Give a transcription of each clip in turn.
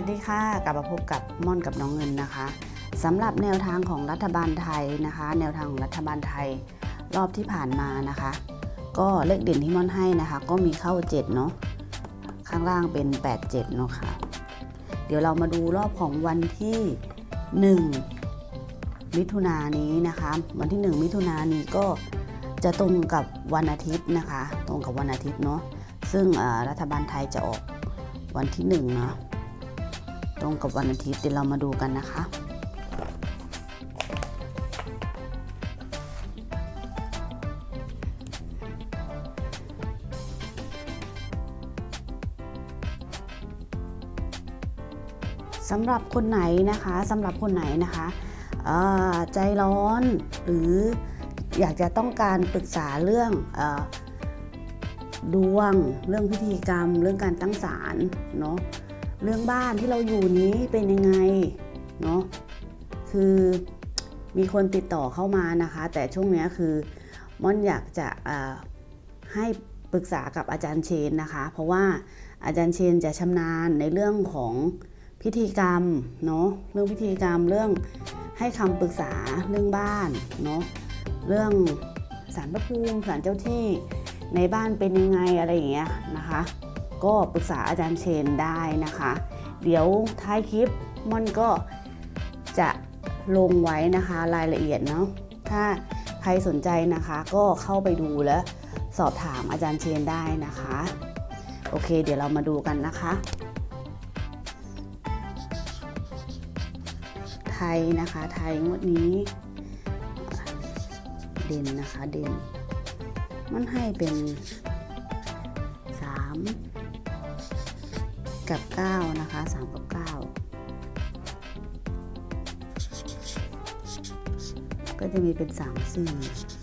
สดีค่ะ กลับมาพบกับม่อนกับน้องเงินนะคะสำหรับแนวทางของรัฐบาลไทยนะคะ แนวทางของรัฐบาลไทยรอบที่ผ่านมานะคะ ก็เลขเด่นที่ม่อนให้นะคะ ก็มีเข้า7เนาะข้างล่างเป็น 8 7เนาะค่ะ เดี๋ยวเรามาดูรอบของวันที่ 1 มิถุนายนนี้นะคะ วันที่ 1 มิถุนายนนี้ก็จะตรงกับวันอาทิตย์นะคะ ตรงกับวันอาทิตย์เนาะซึ่งรัฐบาลไทยจะออกวันที่1เนาะ ตรงกับวันอาทิตย์เดี๋ยวเรามาดูกันนะคะ สำหรับคนไหนนะคะสำหรับคนไหนนะคะใจร้อนหรืออยากจะต้องการปรึกษาเรื่องอดวง เรื่องพิธีกรรม เรื่องการตั้งศาลเนาะ เรื่องบ้านที่เราอยู่นี้เป็นยังไงเนาะคือมีคนติดต่อเข้ามานะคะ แต่ช่วงนี้คือม่อนอยากจะให้ปรึกษากับอาจารย์เชนนะคะ เพราะว่าอาจารย์เชนจะชำนาญในเรื่องของพิธีกรรมเนาะเรื่องพิธีกรรมเรื่องให้คำปรึกษาเรื่องบ้านเนาะเรื่องสารพระภูมิสารเจ้าที่ในบ้านเป็นยังไงอะไรอย่างเงี้ยนะคะ ก็ปรึกษาอาจารย์เชนได้นะคะ เดี๋ยวท้ายคลิปม่อนก็จะลงไว้นะคะรายละเอียดเนาะถ้าใครสนใจนะคะก็เข้าไปดูแล้วสอบถามอาจารย์เชนได้นะคะ โอเค เดี๋ยวเรามาดูกันนะคะ ไทยนะคะไทยงวดนี้ เด่นนะคะเด่นมันให้เป็น 3 กับ 9 นะคะ 3 กับ 9 ก็จะมีเป็น 3 4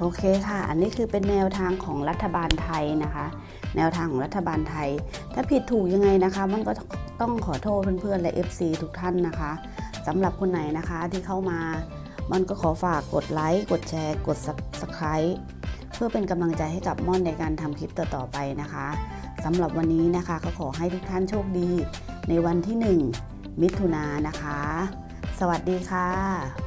โอเคค่ะ อันนี้คือเป็นแนวทางของรัฐบาลไทยนะคะ แนวทางของรัฐบาลไทย ถ้าผิดถูกยังไงนะคะ มันก็ต้องขอโทษเพื่อนๆและ FC ทุกท่านนะคะสำหรับคนไหนนะคะที่เข้ามา มันก็ขอฝากกดไลค์กดแชร์ กด Subscribe เพื่อเป็นกำลังใจให้กับม่อนในการทำคลิปต่อๆไปนะคะสำหรับวันนี้นะคะก็ขอให้ทุกท่านโชคดี ในวันที่ 1 มิถุนายนนะคะ สวัสดีค่ะ